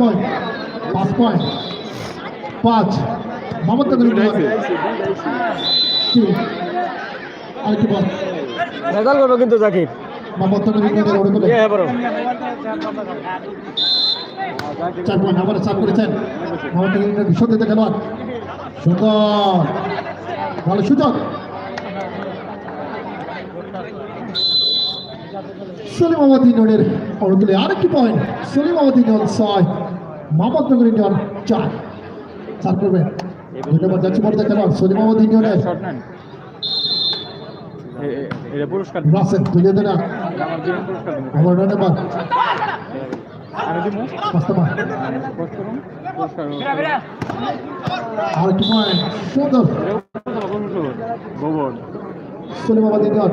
Point পাঁচ point পাঁচ। মমতা তিন আরেকটি বল। রেজাল্ট করব কিন্তু জাকির। মমতা ওড়ে করে হ্যাঁ চার পয়েন্ট আবার চার করেছেন। মমতা বিশদ দিতে খেলোয়াড়। সুন্দর ভালো সুযোগ সলিম আহমদ ইউনিয়নের অরুতুলে আরেকটি পয়েন্ট সলিম আহমদ ইউনিয়ন ছয় মোহাম্মদ নগর ইউনিয়ন চার চার করবে ধন্যবাদ যাচ্ছি বড় খেলোয়াড় সলিম আহমদ ইউনিয়নের পুরস্কার রাসেল আমার পয়েন্ট সুন্দর গোবর ইউনিয়ন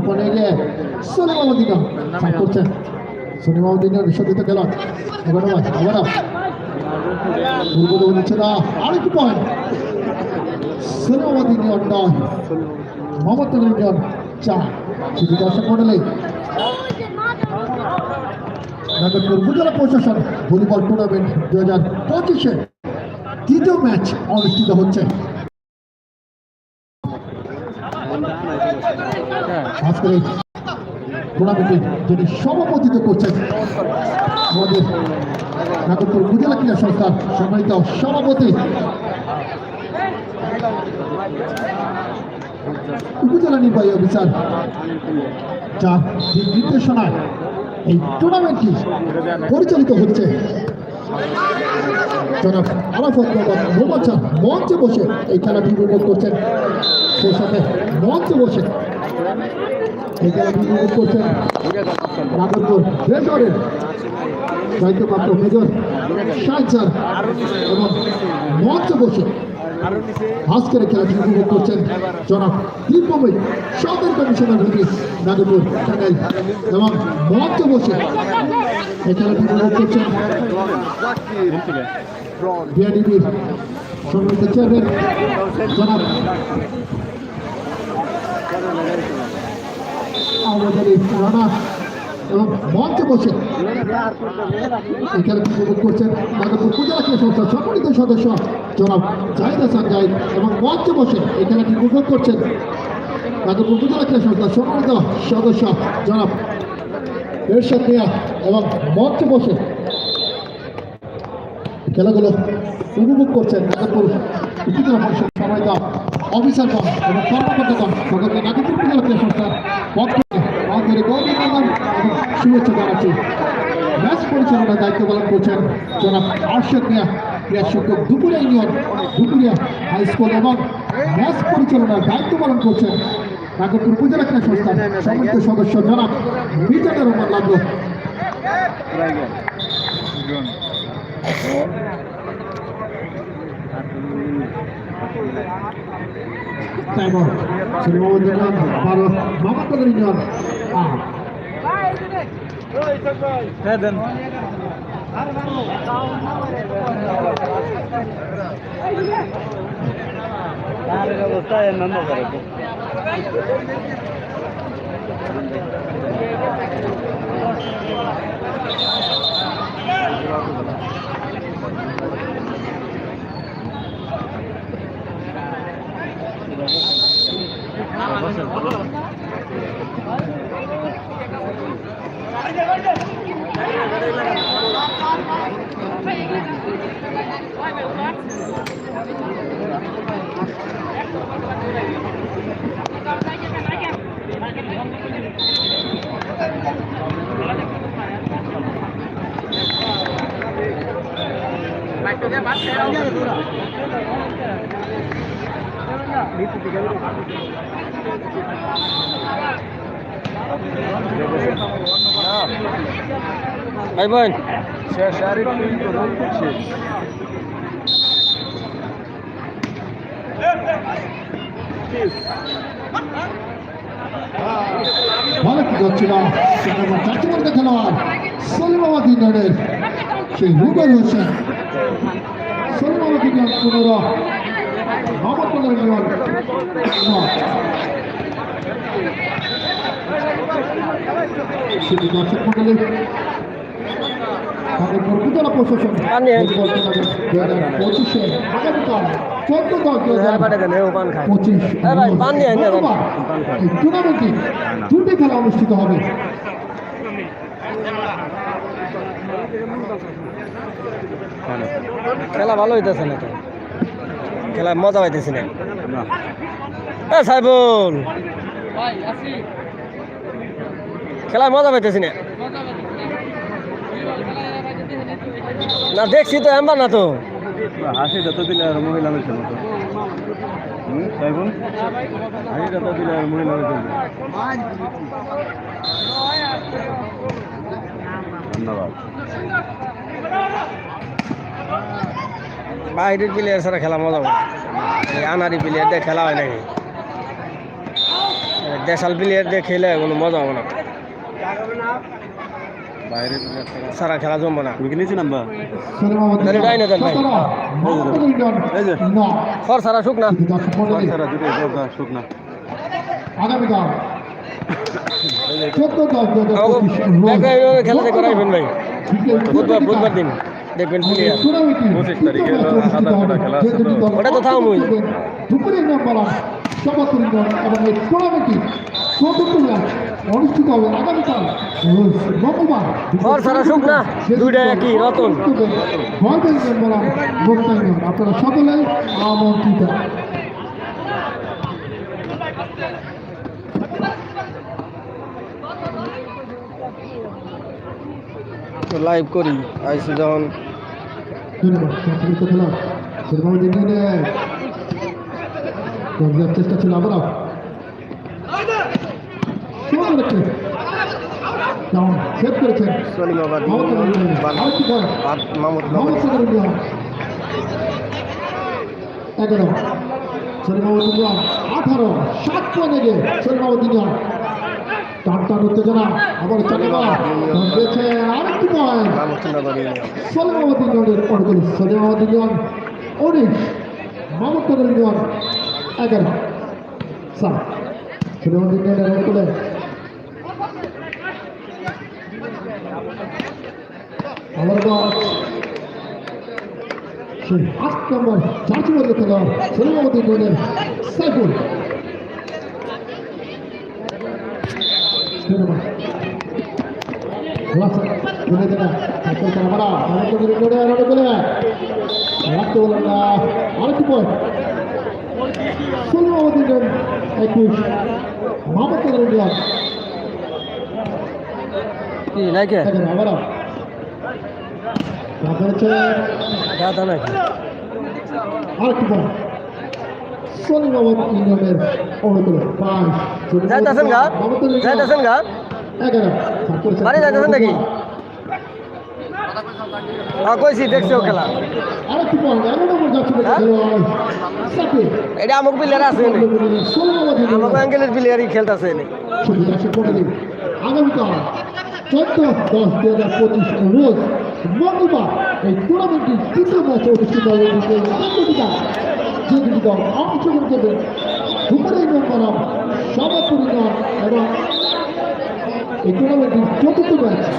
পয়েন্ট এগিয়ে সলিম চার করছেন সলিম আবার দুর্গত নিচ্ছে না প্রশাসন ভলিবল টুর্নামেন্ট দু হাজার পঁচিশে তৃতীয় ম্যাচ অনুষ্ঠিত হচ্ছে হ্যাঁ আজকের টুর্নামেন্টে যিনি সভাপতিত্ব করছেন আমাদের নাগরপুর উপজেলা ক্রীড়া সংস্থার সম্মানিত সভাপতি উপজেলা নির্বাহী অফিসার, যার নির্দেশনায় এই টুর্নামেন্টটি পরিচালিত হচ্ছে। মঞ্চে বসে এই খেলাটি উপভোগ করছেন। সেই সাথে মঞ্চে বসে। করছেন নাগরপুর রেজরের দায়িত্বপ্রাপ্ত মেজর শাহ এবং মঞ্চে বসে আজকের খেলাটি উপভোগ করছেন জনাব দীপমিত সদর কমিশনার ভিপি নাগরপুর টাঙ্গাইল এবং মঞ্চে বসে এই খেলাটি চেয়ারম্যান আহমদ আলী রানা এবং মঞ্চে বসে। এখানে উপভোগ করছেন নাগরপুর উপজেলা সংস্থার সম্মানিত সদস্য জনাব জাহিদ হাসান জাহিদ এবং মঞ্চে বসে এখানে উপভোগ করছেন নাগরপুর উপজেলা ক্রীড়া সংস্থার সম্মানিত সদস্য জনাব এরশাদ মিয়া এবং মঞ্চে বসে। খেলাগুলো উপভোগ করছেন নাগরপুর উপজেলা পরিষদ সম্মানিত অফিসারগণ নাগরপুর উপজেলা সংস্থার পক্ষ এবং শুভেচ্ছা জানাচ্ছি। ম্যাচ পরিচালনার দায়িত্ব করছেন জনাব আরশাদ মিয়া। ক্রীড়া শিক্ষক দুপুরিয়া দুপুরিয়া হাই স্কুল এবং ম্যাচ পরিচালনার দায়িত্ব পালন করছেন নাগরপুর উপজেলা ক্রীড়া সংস্থার সম্মানিত সদস্য জনাব মিজানুর রহমান লাগল Taylor. Sriwon dengan Baros Mamat Tengeringan. Ah. Heden. Dari kota yang nama berapa? Mạch cho cái bát xe đâu. ভাই বোন। শেষ আর কি করছিল চারটি মধ্যে খেলোয়াড় সলিমাবাদী দলের সেই রুবেল হোসেন সলিমাবাদী পুনরায়। সেটি দর্শক মন্ডলী তাদের উপজেলা প্রশাসন পানি। পঁচিশে আগামীকাল চোদ্দ দশ দু হাজার দেন ও পান খায়। পঁচিশ হ্যাঁ এই টুর্নামেন্টে দুটি খেলা অনুষ্ঠিত হবে। খেলা ভালো হইতেছে না তো খেলা মজা পাইতেছি না। এ সাইবুল খেলায় মজা পাইতেছি না। না, দেখছি তো, এমবার না তো। হাসি তো দিলে আর মহিলা হয়েছে না না ধন্যবাদ। বাইরের প্লেয়ার ছাড়া খেলা মজা এই আনারি প্লেয়ার দিয়ে খেলা হয় নাকি? দেশাল প্লেয়ার দিয়ে খেলে কোনো মজা হবে না। সারা খেলা জমবো না। তুমি কি নিয়েছি নাম্বার? তাহলে যাই না দেন ভাই। এই যে। খর সারা শুক না। তারা দুটো দরকার শুকনা আগামীকাল চোদ্দ দশ দু হাজার আমাকে পঁচিশ দেখা এইভাবে খেলা দেখে রাখবেন ভাই বুধবার বুধবার দিন। দেখবেন প্লেয়ার পঁচিশ তারিখে হলো আধা খেলা ওটা তো অনুষ্ঠিত হবে আগামীকাল। রোজ মঙ্গলবার সারা না? দুইটা একই রতন। আপনারা সকলেই আমন্ত্রিত। লাইভ করি। আইসি যখন ধন্যবাদ সংস্কৃত খেলা সেরকম দেখে দরজার চেষ্টা ছিল আবারও এগারো সলিমাবদ ইন্ডিয়া আঠারো সাত পয়েন্ট এগে সলিমাবদ ইন্ডিয়া টান টান উত্তেজনা আবার চাকাবা দিয়েছে আরেকটি পয়েন্ট ইউনিয়ন, উনিশ মামুদনগর ইউনিয়ন, এগারো। সেই আট নম্বর বলে খেলোয়াড় সাইফুল ধন্যবাদ রাখতে বলেন না আরেকটি পয়েন্ট ষোলো দিনের একুশ মামতা ইন্ডিয়ান কি নাকি দেখেন আবারও করেছে দাদা নাকি আরেকটি পয়েন্ট ষোলো ইন্ডিয়ানের অনুকূল পাঁচ যাইতেছেন গা যাইতেছেন গা বাড়ি যাইতেছেন নাকি? হ্যাঁ কইছি দেখছি ও খেলা। হ্যাঁ? এটা আমুক প্লেয়ার আছে নি। ষোলো প্লেয়ারই খেলতেছে নি। সুবিধা সে করে দিন আগামীকাল চোদ্দ দশ দু হাজার পঁচিশ রোজ মঙ্গলবার এই টুর্নামেন্টটি তৃতীয় ম্যাচ অনুষ্ঠিত হবে দল দল অংশগ্রহণ করবে দুপুরের মেম্বার সভাপতি দল এবং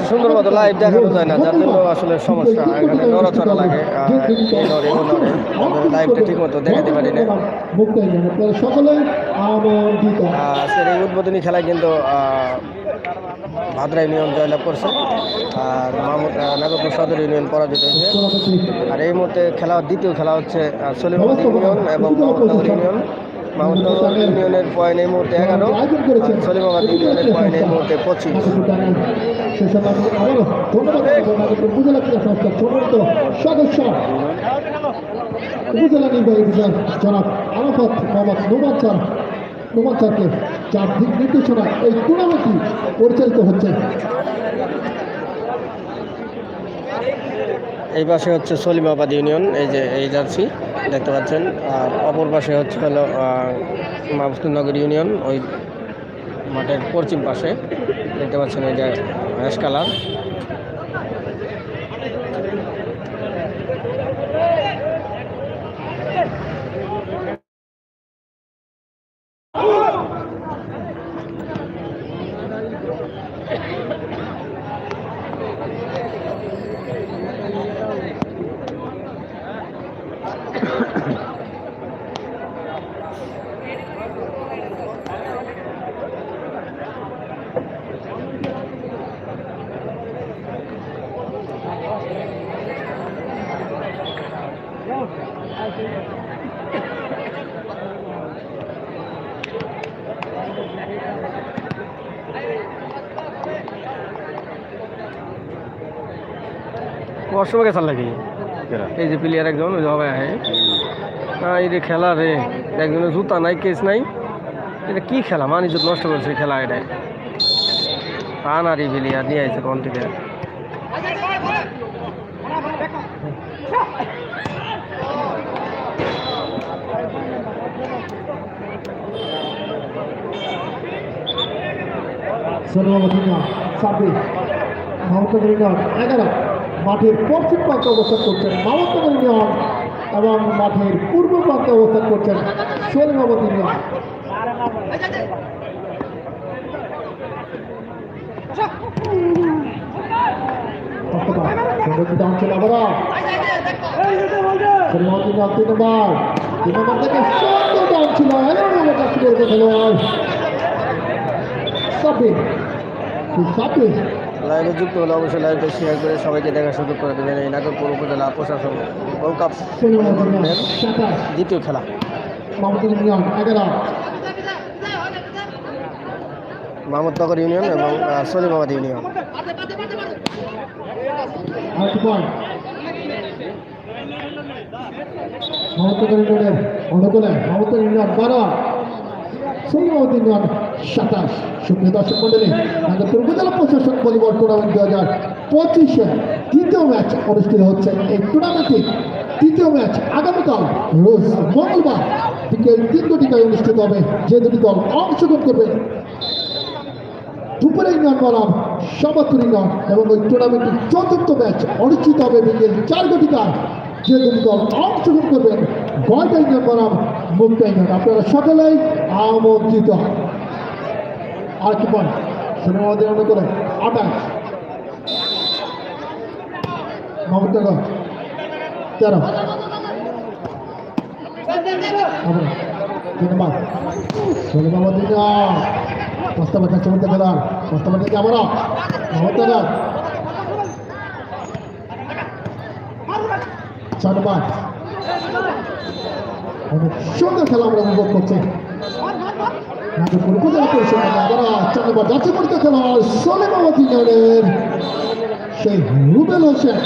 সুন্দর মতো লাইভ দেখানো যায় না যার জন্য আসলে সমস্যা এখানে নড়াচড়া লাগে লাইভটা ঠিক মতো দেখাতে পারি না আজকের এই উদ্বোধনী খেলায় কিন্তু ভাদ্রা ইউনিয়ন জয়লাভ করছে। আর মাহমুদ নাগরপুর সদর ইউনিয়ন পরাজিত হয়েছে। আর এই মুহূর্তে খেলা, দ্বিতীয় খেলা হচ্ছে সলিমুদ্দিন ইউনিয়ন এবং মোহাম্মদনগর ইউনিয়ন। মোহাম্মদনগর ইউনিয়নের পয়েন্ট এই মুহূর্তে এগারো সলিমাবাদ ইউনিয়নের পয়েন্ট এই মুহূর্তে পঁচিশ। উপজেলা নির্বাহী জনাব আরাফাত মোহাম্মদ নোমান স্যার যার নির্দেশনা এই টুর্নামেন্টটি পরিচালিত হচ্ছে। এই পাশে হচ্ছে সলিমাবাদ ইউনিয়ন, এই যে এই জার্সি, দেখতে পাচ্ছেন। আর অপর পাশে হচ্ছে হলো মাহবুবনগর ইউনিয়ন, ওই মাঠের পশ্চিম পাশে। দেখতে পাচ্ছেন এই যে অ্যাশ কালার। কসমে গেছাল নাকি? এই যে প্লেয়ার একজন ওই আহে। হ্যাঁ এই যে খেলা রে একজনের জুতা নাই কেস নাই। এটা কি খেলা? মান ইজ্জত নষ্ট করছে এই খেলা এটাই। আনারি প্লেয়ার নিয়ে আইছে কোন থেকে? সোনাবাবু ছাব্বিশ মাহমুদ ইউনিয়ন এগারো। মাঠের পশ্চিম প্রান্তে অবস্থান করছেন মাহমুদ ইউনিয়ন এবং মাঠের পূর্ব প্রান্তে অবস্থান করছেন খেলোয়াড় ছাব্বিশ ছাব্বিশ লাইভে যুক্ত হলে অবশ্যই লাইভটা শেয়ার করে সবাইকে দেখার সুযোগ করে দেবেন। এই নাগরপুর উপজেলা প্রশাসন ওয়ার্ল্ড কাপ দ্বিতীয় খেলা। মাহমুদনগর ইউনিয়ন এবং সলিমাবাদ ইউনিয়ন। ইউনিয়নের অনুকূলে মমতা ইউনিয়ন বারো সৈন্যবতী ইউনিয়ন সাতাশ। সুপ্রিয় দর্শক মন্ডলী, নাগরপুর উপজেলা প্রশাসন ভলিবল টুর্নামেন্ট দু হাজার পঁচিশে তৃতীয় ম্যাচ অনুষ্ঠিত হচ্ছে এই টুর্নামেন্টে তৃতীয় ম্যাচ আগামীকাল, রোজ মঙ্গলবার বিকেল তিন দুটিকায় অনুষ্ঠিত হবে। যে দুটি দল অংশগ্রহণ করবে, দুপুরে ইউনিয়ন বনাম সমাতুর ইউনিয়ন এবং ওই টুর্নামেন্টের চতুর্থ ম্যাচ অনুষ্ঠিত হবে বিকেল চার ঘটিকায় যে দুটি দল অংশগ্রহণ করবেন গয়টা ইউনিয়ন বনাম, মুক্তা ইউনিয়ন আপনারা সকলেই আমন্ত্রিত। কি পয়েন্ট সিনেমাদের অনুকূলে আটাশ। মমতাগর তেরো। সিনেমা দিন প্রস্তাব চলতে গেলাম প্রস্তাব থেকে আমরা মমতাগর চারবার অনেক সুন্দর খেলা আমরা উপভোগ করছি। নাগরপুর উপজেলা পরিষদ আমরা চারবার যাচ্ছে পরিত খেলা সলেমাবাদী ইউনিয়নের সেই রুবেল হোসেন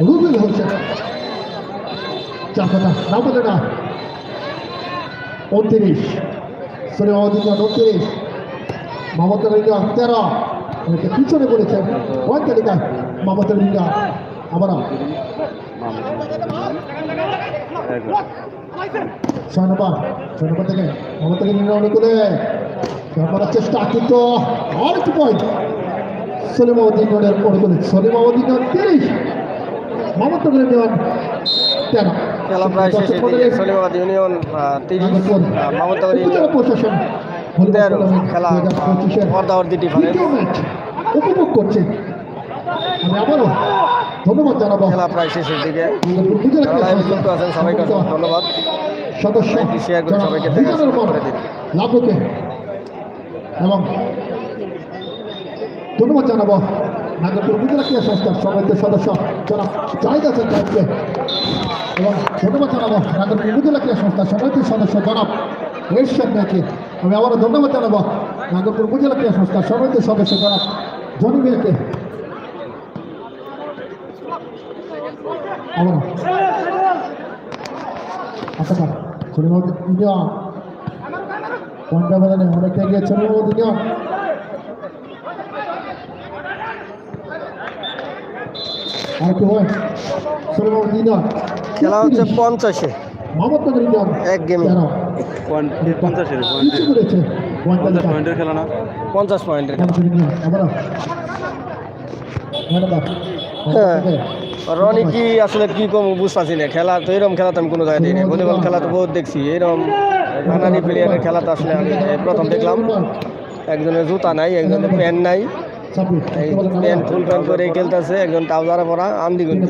রুবেল হোসেন চার কথা না বলে না উনত্রিশ সলেমাবাদী ইউনিয়ন উনত্রিশ মমতা ইউনিয়ন তেরো অনেকে পিছনে পড়েছেন পয়েন্ট তালিকায় মমতা ইউনিয়ন আবার ছয় নম্বর ছয় নম্বর থেকে মমতা ইউনিয়ন অনুকূলে করার চেষ্টা কিন্তু আরেকটি পয়েন্ট সলিমাবতী ইউনিয়নের অনুকূলে সলিমাবতী ইউনিয়ন তিরিশ। মমতা ইউনিয়ন তেরো। খেলা প্রায় শেষের দিকে সলিমাবাদ ইউনিয়ন তিরিশ উপজেলা ইউনিয়ন প্রশাসন তেরো খেলা অর্ধাবর্তী ডিফারেন্স উপভোগ করছে। আমি আবারও। ধন্যবাদ জানাব। খেলা প্রায় শেষের দিকে। যুক্ত আছেন সবাইকে ধন্যবাদ। সদস্য লাইভটি শেয়ার করে সবাইকে। লাভকে এবং ধন্যবাদ জানাব। নাগরপুর উপজেলা ক্রীড়া সংস্থার সমিতির সদস্য। জনাব জাহিদ হাসান সাহেবকে এবং ধন্যবাদ জানাব। নাগরপুর উপজেলা ক্রীড়া সংস্থার সমিতির সদস্য। জনাব এরশাদ নাকি? আমি আবারও ধন্যবাদ জানাব। নাগরপুর উপজেলা ক্রীড়া সংস্থার সমিতির সদস্য। জনাব জনি মিয়াকে আবারও আচ্ছা সলিমাউদ্দিন ইন্ডিয়া পয়েন্ট ব্যবধানে অনেকটা এগিয়েছে মোহাম্মদ ইনিয়ন আর কি হয়? মোহাম্মদ ইনিয়ন খেলা হচ্ছে পঞ্চাশে। মোহাম্মদ নগর ইনিয়ন এক গেমে। পঞ্চাশের পঞ্চাশ পয়েন্টের খেলা না। পঞ্চাশ পয়েন্টের খেলা। আবার হ্যাঁ। রনি কি আসলে কি কম বুঝতেছি না খেলা তো এরকম খেলা তো আমি কোনো জায়গায় দিই ভলিবল খেলা তো বহুত দেখছি। এরকম নানানি প্লেয়ারের খেলা তো আসলে আমি প্রথম দেখলাম। একজনের জুতা নাই, একজনের প্যান্ট নাই। প্যান্ট ফুল প্যান্ট করে খেলতেছে, একজন ট্রাউজারে পরা আমদি থেকে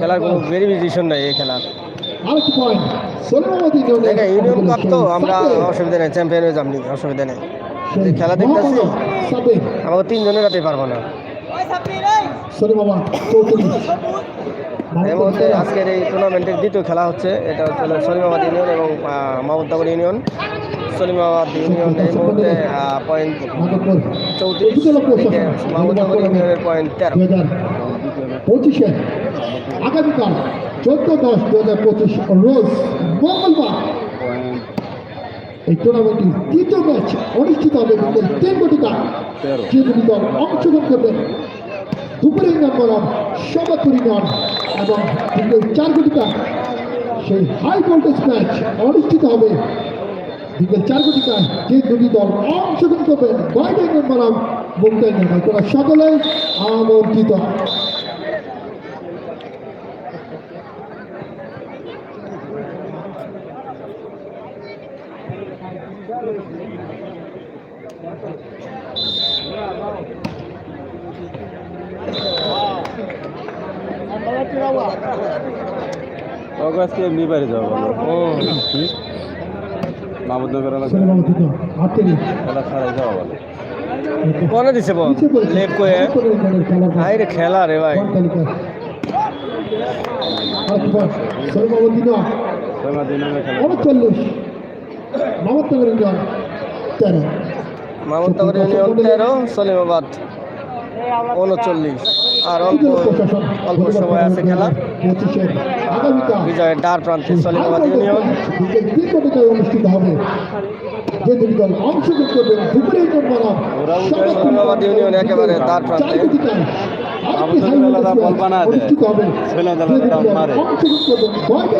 খেলার কোনো ভেরিফিকেশন নাই এই খেলার। ইউনিয়ন কাপ তো আমরা অসুবিধা নেই চ্যাম্পিয়ন হয়ে যাবনি, অসুবিধা নেই। খেলা দেখতেছি, আমাকে তিনজনের রাতে পারব না। সরি বাবা এর আজকের এই টুর্নামেন্টের দ্বিতীয় খেলা হচ্ছে। এটা হচ্ছে হলো সলিমাবাদ ইউনিয়ন এবং মাহমুদনগর ইউনিয়ন। সলিমাবাদ ইউনিয়ন এই মুহূর্তে পয়েন্ট চৌত্রিশ মাহমুদনগর ইউনিয়নের পয়েন্ট তেরো। পঁচিশে আগামীকাল চোদ্দ দশ দু হাজার পঁচিশ রোজ মঙ্গলবার এই টুর্নামেন্টটির তৃতীয় ম্যাচ অনুষ্ঠিত হবে। বিকেল তিন কোটিকা তেরো। যে দুটি দল অংশগ্রহণ করবেন দুপুরে ইংল্যান্ড বনাম সমাপুরি নন এবং চার কোটিকা সেই হাই ভোল্টেজ ম্যাচ অনুষ্ঠিত হবে। বিকেল চার কোটিকায় যে দুটি দল অংশগ্রহণ করবেন বাইরে বনাম মুম্বাই ইংল্যান্ড তোরা সকলেই আমন্ত্রিত। ওকে আজকে এমনি বাইরে যাওয়া ভালো মাহমুদনগর এলাকায়। ছেলে আমন্ত্রিত আটত্রিশ খেলা ছাড়াই যাওয়া ভালো কোনে দিছে বল? লেফট করে। রে খেলা রে ভাই। ইউনিয়ন তেরো সলিমাবাদ উনচল্লিশ। আর অল্প অল্প সময় আছে খেলা। বিজয়ের ডার প্রান্তে সলিমাবাদ ইউনিয়ন সলিমাবাদ ইউনিয়ন একেবারে দ্বার প্রান্তে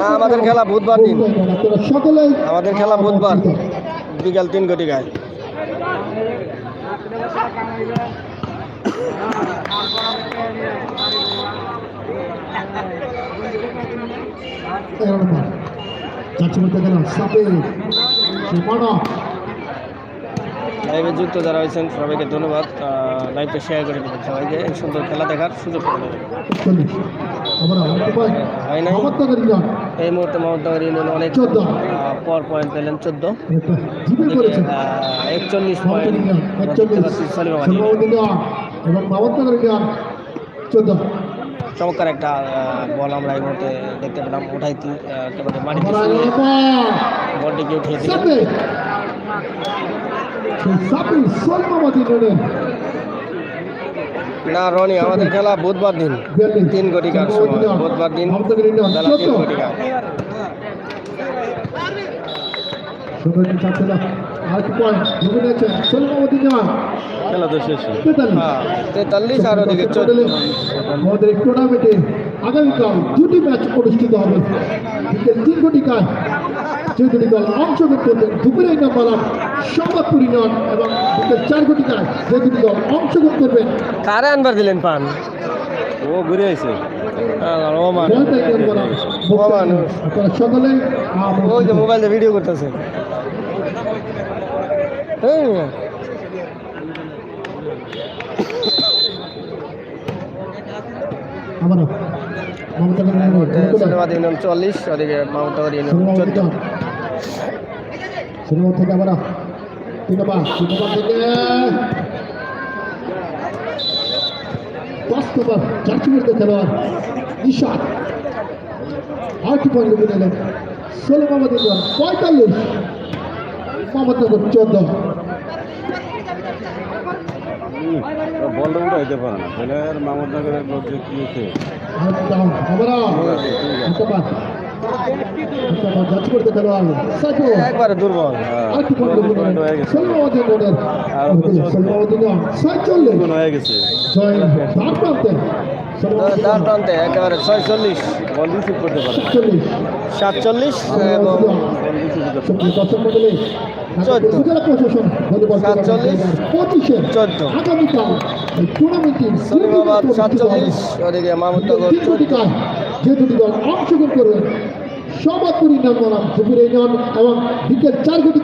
আমাদের খেলা বুধবার দিন আমাদের খেলা বুধবার বিকাল তিন কোটি গায় এগারো নম্বর চারশো বলতে গেলাম সাপে সীমানা লাইভে যুক্ত যারা হয়েছেন সবাইকে ধন্যবাদ। লাইভটা শেয়ার করে দেবেন সবাইকে। এই সুন্দর খেলা দেখার সুযোগ করে দেবেন। হয় নাই? এই মুহূর্তে মোহাম্মদনগর ইউনিয়ন অনেক পর পয়েন্ট পেলেন চোদ্দ। একচল্লিশ পয়েন্ট এবং চোদ্দ। চমৎকার একটা বল আমরা এই মুহূর্তে দেখতে পেলাম। ওঠাই একেবারে বলটিকে উঠিয়ে না রনি আমাদের খেলা বুধবার দিন। তিন কোটি কার সময়। বুধবার দিন তিন কোটি কার। পয়েন্ট খেলা তো শেষ তেতাল্লিশ আর ওদিকে আমাদের টুর্নামেন্টে আগামীকাল দুটি ম্যাচ অনুষ্ঠিত হবে। বিকেল তিন ঘটিকায় যে দুটি দল অংশগ্রহণ করবেন দুপুরে নাম্বারাম সম্বাদপুর ইউনিয়ন এবং বিকেল চার ঘটিকায় যে দুটি দল অংশগ্রহণ করবেন কারে আনবার দিলেন পান? ও ঘুরে। আপনারা সকলে ওই যে মোবাইল ভিডিও করতেছে। হ্যাঁ। মমতা সলিমাবাদ ইউনিয়ন চল্লিশ ওদিকে মাহমুদনগর ইউনিয়ন চোদ্দ। সিনেমা থেকে আমরা সিনেমা সিনেমা থেকে পাঁচ নম্বর চারটি মধ্যে খেলোয়াড় নিশাদ আটটি পয়েন্ট নিলেন ষোলো মোহাম্মদ পঁয়তাল্লিশ। মোহাম্মদনগর চোদ্দ। বলটা উঠাইতে পারে না। তাহলে আর মামুদনগরের লোক যে কি একবারে দুর্বল। point হয়ে গেছে। সাতচল্লিশ হয়ে একেবারে ছয়চল্লিশ। বল রিসিভ করতে পারে। এবং চোদ্দ। সাতচল্লিশ। চোদ্দ। সলিমাবাদ সাতচল্লিশ ওদিকে মাহমুদনগর যে দুটি দল অংশগ্রহণ করবেন সমাজপুরি নাম দুপুরে ইউনিয়ন এবং বিকেল চার কোটি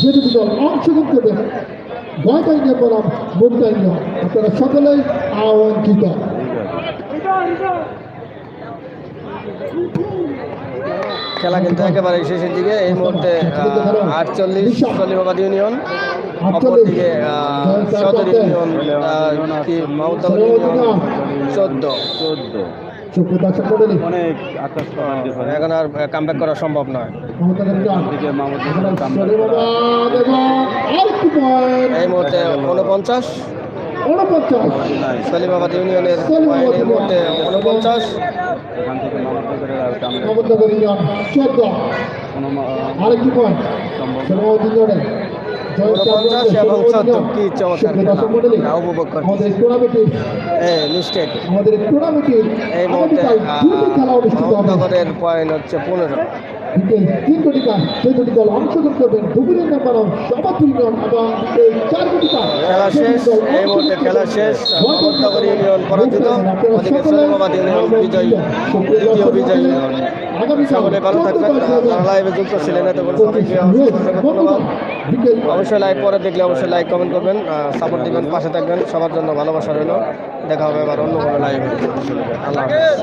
যে দুটি দল অংশগ্রহণ করবেন গয়টা ইউনিয়ন বনাম মুক্তা ইউনিয়ন আপনারা সকলেই আমন্ত্রিত খেলা কিন্তু একেবারে শেষের দিকে। এই মুহূর্তে আটচল্লিশ সলিমাবাদ ইউনিয়ন অপরদিকে সদর ইউনিয়ন কি মাহমুদনগর ইউনিয়ন চোদ্দ। চোদ্দ অনেক আকাশ এখন আর কামব্যাক করা সম্ভব নয়। এই মুহূর্তে উনপঞ্চাশ উনপঞ্চাশ সলিমাবাদ ইউনিয়নের উনপঞ্চাশ ইউনিয়ন। চোদ্দ। আরেকটি পয়েন্ট ইউনিয়নের আমাদের টুর্নামেন্টের পয়েন্ট হচ্ছে পনেরো। বিকেল তিন দুটি দল অংশগ্রহণ করবেন। দুপুরের নাম্বার এবং বিকেল চার খেলা শেষ। এই মুহূর্তে খেলা শেষ। ইউনিয়ন পরাজিত। ওদিকে ইউনিয়ন। বিজয়ী। দ্বিতীয় বিজয়ী। সকলে ভালো থাকবেন। লাইভে যুক্ত ছিলেন এতক্ষণ সবাইকে ধন্যবাদ অবশ্যই লাইভ পরে দেখলে অবশ্যই লাইক কমেন্ট করবেন। সাপোর্ট দিবেন পাশে থাকবেন। সবার জন্য ভালোবাসা রইল। দেখা হবে আবার অন্য কোনো লাইভে আল্লাহ হাফেজ।